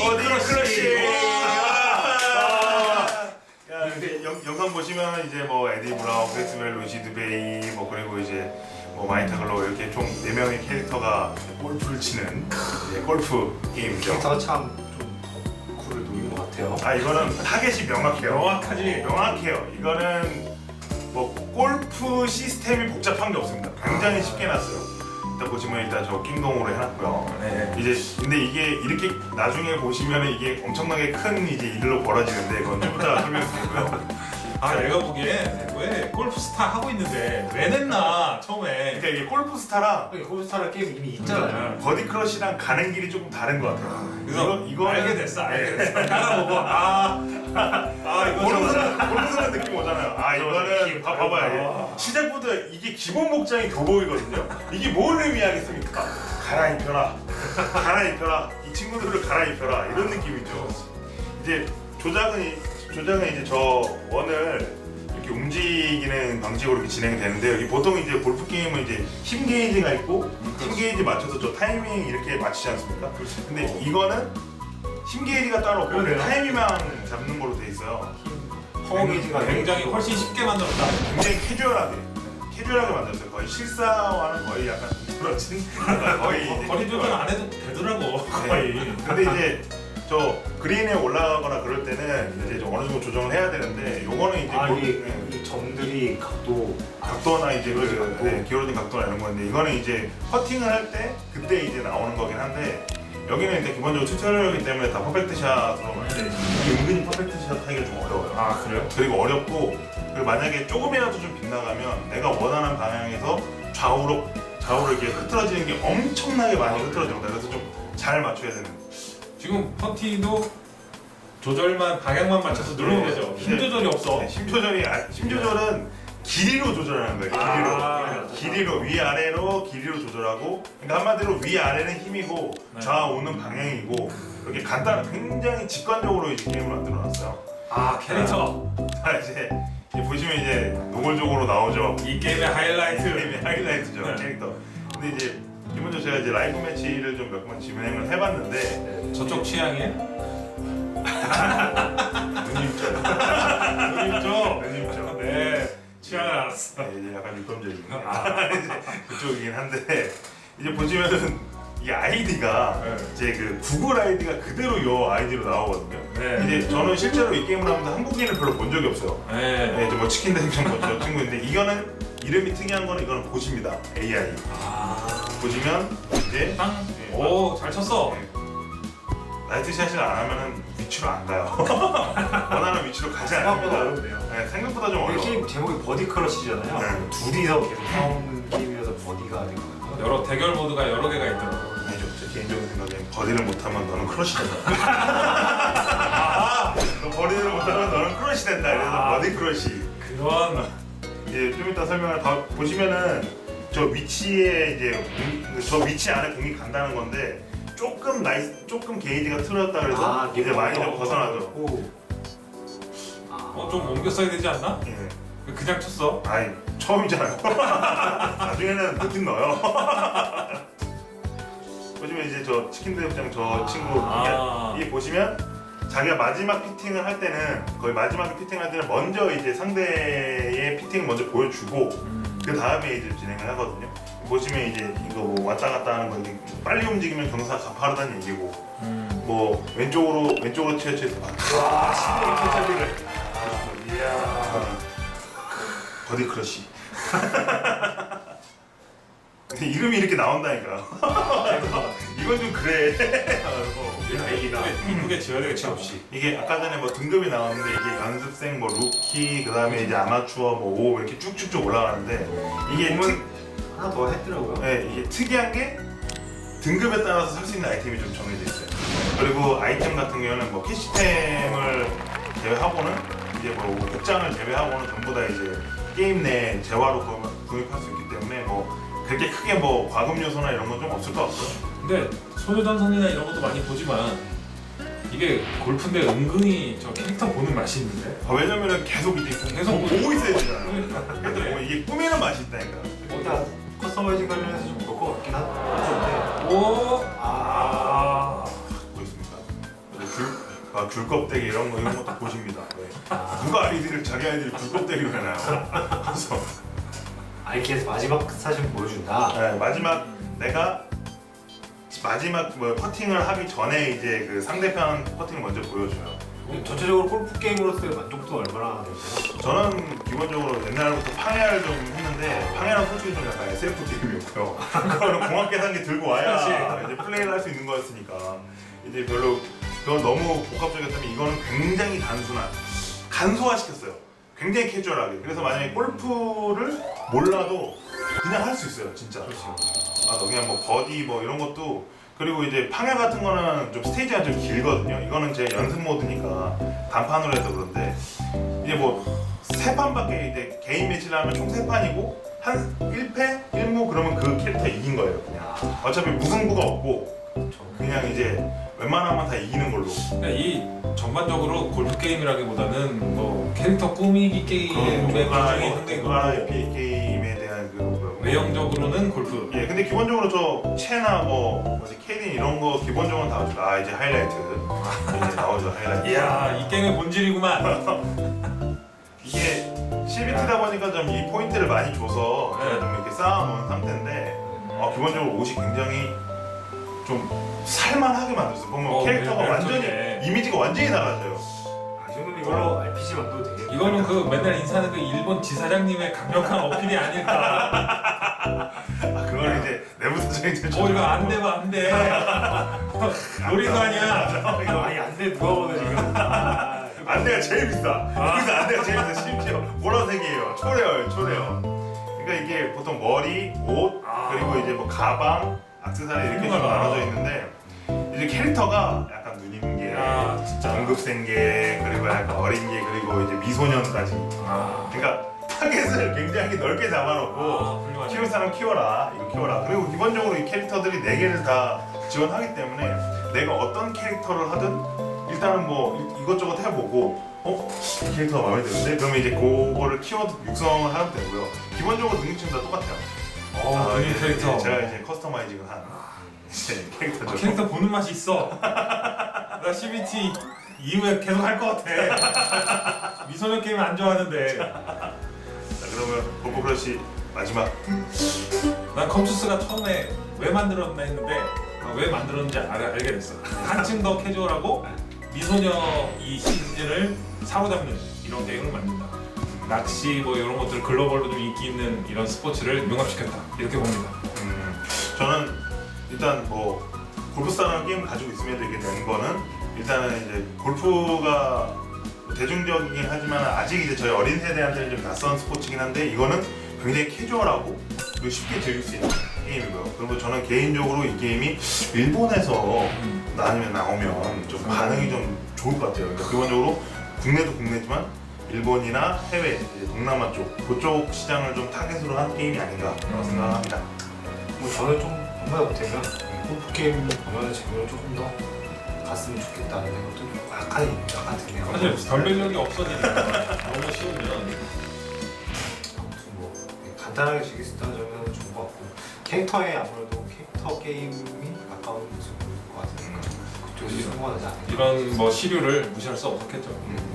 버디 버디 크러쉬. 크러쉬. 와. 야, 이제 영, 영상 보시면 이제 뭐 에디 브라운, 크리스 멜, 루시 드 베이 뭐 그리고 이제 뭐 마이타 글로 이렇게 총 네 명의 캐릭터가 골프를 치는 이제 골프 게임이죠. 캐릭터가 참좀 덕후를 노린 것 같아요. 아 이거는 타겟이 명확해요. 명확하지. 명확해요. 이거는 뭐 골프 시스템이 복잡한 게 없습니다. 굉장히 쉽게 해놨어요. 일단 보시면 일단 저 낑동으로 해놨고요. 네. 이제 근데 이게 이렇게 나중에 보시면 이게 엄청나게 큰 이제 일로 벌어지는데 이건 좀 이따 설명드리고요. 아 내가 보기엔 왜 골프스타 하고 있는데 왜 냈나 처음에 그러니까 이게 골프 스타랑 골프스타라 게임 이미 있잖아요. 버디 크러쉬랑 가는 길이 조금 다른 것 같아요. 그래서 이거 알게 됐어 알게 네. 됐어 따라보고 아아 이거 모르는. 아 이거는 봐, 봐봐요. 시작부터 이게 기본 복장이 교복이거든요. 이게 뭘 의미하겠습니까? 갈아입혀라, 갈아입혀라. 이 친구들을 갈아입혀라 이런 느낌이죠. 이제 조작은 이- 조작은 이제 저 원을 이렇게 움직이는 방식으로 이렇게 진행되는데 여기 보통 이제 골프 게임은 이제 힘 게이지가 있고 힘 게이지 맞춰서 저 타이밍 이렇게 맞추지 않습니까? 근데 이거는 힘 게이지가 따로 없고. 타이밍만 잡는 걸로 돼 있어요. 파워 게이지가 굉장히 훨씬 쉽게 만들었다 굉장히 캐주얼하게 캐주얼하게 만들었어요. 거의 실사와는 거의 약간 그렇진 거의 거리 조절. 안 해도 되더라고 거의 근데 이제 저 그린에 올라가거나 그럴 때는 이제 좀 어느 정도 조정을 해야 되는데 요거는 이제 아 골- 이게 네. 이 점들이 각도 각도나 이제 그 각도. 네, 기울어진 각도나 이런 건데 이거는 이제 퍼팅을 할 때 그때 이제 나오는 거긴 한데 여기는 이제 기본적으로 튜토리얼이기 때문에 다 퍼펙트 샷으로 하는데 이게 은근히 퍼펙트 샷 하기가 좀 어려워요. 아 그래요? 그리고 어렵고 그리고 만약에 조금이라도 좀 빗나가면 내가 원하는 방향에서 좌우로 좌우로 이렇게 흐트러지는 게 엄청나게 많이 흐트러집니다. 그래서 좀 잘 맞춰야 되는. 지금 퍼티도 조절만 방향만 맞춰서 누르면 네. 되죠 힘 조절이 없어 네, 힘 조절이 아, 힘 조절은 길이로 조절하는 거예요. 길이로. 아. 길이로 위 아래로 길이로 조절하고 그러니까 한마디로 위 아래는 힘이고 네. 좌우는 방향이고 이렇게 간단 굉장히 직관적으로 이제 게임을 만들어 놨어요. 아 캐릭터 자 이제 이제 보시면 이제 노골적으로 나오죠. 이 게임의 하이라이트 게임의 하이라이트죠 네. 캐릭터. 근데 이제 기본적으로 제가 이제 라이브 매치를 좀 몇 번 진행을 해봤는데 저쪽 취향이에요? 눈입죠. 누님죠? 눈입죠. 네 취향을 알았어 네, 이제 약간 유감적인 아. 그쪽이긴 한데 이제 보시면은 이 아이디가 네. 제 그 구글 아이디가 그대로 이 아이디로 나오거든요. 네. 이제 저는 실제로 이 게임을 하면서 한국인을 별로 본 적이 없어요. 네. 네, 이제 뭐 치킨 대행정 뭐저 친구인데 이거는 이름이 특이한 거는 이거는 보십니다. AI 아. 보시면 이제 땅. 네, 오, 잘 쳤어. 네. 나이트 샷을 안 하면은 위치로 안 가요. 생각보다. 어렵네요. 네, 생각보다 좀이 어려워. 게임 제목이 버디 크러쉬잖아요. 네. 둘이서 계속 싸우는 게임이라서 버디가 된 거예요. 여러 대결 모드가 여러 개가 있더라고. 아니죠. 제 개인적인 생각엔 버디를 못하면 너는 크러쉬 된다. 너 버디를 못하면 너는 크러쉬 된다. 그래서 아. 버디 크러쉬. 그런 이제 좀 이따 설명을 다 보시면은 저 위치에 이제 공- 저 위치 안에 공이 간다는 건데 조금 나이 조금 게이지가 틀어졌다 그래서 이제 많이 좀 벗어나죠. 오. 아, 어, 좀 옮겨 써야 되지 않나? 예. 그냥 쳤어. 아이 처음이잖아요. 나중에는 느낌 넣어요. 보시면 이제 저 치킨 대역장 저 아. 친구 아. 이게, 이게 보시면 자기가 마지막 피팅을 할 때는 거의 마지막 피팅을 할 때는 먼저 이제 상대의 피팅을 먼저 보여주고 음. 그 다음에 이제 진행을 하거든요. 보시면 이제 이거 뭐 왔다 갔다 하는 거 이게 빨리 움직이면 경사가 가파르다는 얘기고 음. 뭐 왼쪽으로 왼쪽으로 치어치해서 와, 12개짜리를. 이야 버디 크러쉬. 근데 이름이 이렇게 나온다니까. 이건 좀 그래. 다행이다. 이쁘게, 지어야 되겠지 없이. 이게 아까 전에 뭐 등급이 나왔는데 이게 연습생, 뭐 루키, 그 다음에 이제 아마추어, 뭐 오 이렇게 쭉쭉쭉 올라가는데 이게 특, 하나 더 했더라고요. 네, 이게 특이한 게 등급에 따라서 살수 있는 아이템이 좀 정해져 있어요. 그리고 아이템 같은 경우는 뭐 캐시템을 제외하고는 이제 뭐 복장을 제외하고는 전부 다 이제 게임 내 재화로 구- 구입할 수 있기 때문에 뭐 그렇게 크게 뭐 과금 요소나 이런 건 좀 없을 것 같고요. 근데 소녀전선이나 이런 것도 많이 보지만 이게 골프인데 은근히 저 캐릭터 보는 맛이 있는데. 아, 왜냐면은 계속 이제 계속 보고, 보고 있어야 되잖아요. 근데 뭐 이게 꾸미는 맛이 있다니까. 일단 커스터마이징 관련해서 좀볼것 같긴 한데. 오. 아, 귤껍데기 이런 거 이런 것도 보십니다. 네. 누가 아이디를 자기 아이디를 귤껍데기로 해놔요. 그래서 아이키에서 마지막 사진 보여준다. 네, 마지막 내가 마지막 뭐 퍼팅을 하기 전에 이제 그 상대편 퍼팅을 먼저 보여줘요. 전체적으로 골프 게임으로서의 만족도 얼마나 되세요? 저는 기본적으로 옛날부터 팡야를 좀 했는데 팡야는 솔직히 좀 약간 SF 게임이었고요. 그거는 공학 계산기 들고 와야 이제 플레이를 할 수 있는 거였으니까 이제 별로 그건 너무 복합적이었다면 이거는 굉장히 단순한 간소화 시켰어요. 굉장히 캐주얼하게. 그래서 만약에 골프를 몰라도 그냥 할 수 있어요, 진짜. 아, 너 그냥 뭐 버디 뭐 이런 것도 그리고 이제 팡야 같은 거는 좀 스테이지가 좀 길거든요. 이거는 제 연습 모드니까 단판으로 해서 그런데 이제 뭐 세 판밖에 이제 개인 매치를 하면 총 세 판이고 한 1패 1무 그러면 그 캐릭터 이긴 거예요. 그냥 어차피 무승부가 없고 그냥 이제 웬만하면 다 이기는 걸로. 그러니까 이 전반적으로 골프 게임이라기보다는 뭐 캐릭터 꾸미기 게임의 구성이 상당히 RIP 높고 게임에 대한 그 뭐야, 외형적으로는 골프 예, 근데 기본적으로 저 체나 뭐 뭐지 케이든 이런 거 기본적으로 나오죠. 아 이제 하이라이트 이제 나오죠 하이라이트. 이야 이 게임의 본질이구만 이게 CBT다 보니까 좀 이 포인트를 많이 줘서 네. 좀 이렇게 쌓아놓은 상태인데 어, 기본적으로 옷이 굉장히 좀 살만하게 만들었어요. 보면 어, 캐릭터가 네, 완전히 네. 이미지가 완전히 달라져요. 아, 이 정도면 이걸로 RPG 만들어도 되겠네요. 이거는 그 맨날 인사하는 그 일본 지사장님의 강력한 어필이 아닐까 아 그걸 이제 내부사정이 이제 어 이거 안 되면 안 돼 노린 거 아니야 이거 아니 안돼 누가 보내 지금. 아, 안대가 제일 비싸. 여기서 안대가 제일 비싸. 심지어 보라색이에요. 초래요, 초래요. 그러니까 이게 보통 머리, 옷, 그리고 이제 뭐 가방, 액세서리 이렇게 좀 훌륭하다. 나눠져 있는데 이제 캐릭터가 약간 누님계, 야 진짜. 동급생계, 그리고 약간 어린계, 그리고 이제 미소년까지. 아, 그러니까 타겟을 굉장히 넓게 잡아놓고 아 훌륭하네. 키울 사람 키워라 이거 키워라. 그리고 기본적으로 이 캐릭터들이 네 개를 다 지원하기 때문에 내가 어떤 캐릭터를 하든 일단은 뭐 이- 이것저것 해보고 어? 이 캐릭터가 마음에 드는데? 그러면 이제 그거를 키워 육성을 하면 되고요. 기본적으로 능력치는 다 똑같아요 어 아, 본인 이제 캐릭터. 제가 이제 커스터마이징을 한 이제 아, 캐릭터죠. 캐릭터 보는 맛이 있어. 나 CBT 이후에 계속 할 것 같아. 미소년 게임 안 좋아하는데. 자 그러면 골프크러쉬 마지막. 난 컴투스가 처음에 왜 만들었나 했는데 아, 왜 만들었는지 알, 알게 됐어. 한층 더 캐주얼하고 미소녀 이 시즌을 사로잡는 이런 게임을 만든다. 낚시 뭐 이런 것들 글로벌로 좀 인기 있는 이런 스포츠를 융합시켰다. 이렇게 봅니다. 음, 저는 일단 뭐 골프스타라는 게임을 가지고 있으면 되게 된 거는 일단은 이제 골프가 뭐 대중적이긴 하지만 아직 이제 저희 어린 세대한테는 좀 낯선 스포츠긴 한데 이거는 굉장히 캐주얼하고 그리고 쉽게 즐길 수 있는 게임이고요. 그리고 저는 개인적으로 이 게임이 일본에서 아니면 나오면 좀 반응이 좀 좋을 것 같아요. 그러니까 기본적으로 국내도 국내지만 일본이나 해외, 이제 동남아 쪽 그쪽 시장을 좀 타겟으로 한 게임이 아닌가 그런 생각을 합니다. 뭐 저는 좀 정말 못하면 골프 게임 보면은 재미를 조금 더 갔으면 좋겠다는 생각도 좀 약간 약간 드네요. 사실 변별력이 없어지니까 너무 쉬우면 아무튼 뭐 간단하게 즐길 수 있다는 점에서 좋은 것 같고 캐릭터에 아무래도 캐릭터 게임이 가까운 것 같으니까 그쪽에서 성공하지 않을까. 이런 뭐 시류를 무시할 수 없었겠죠. 음.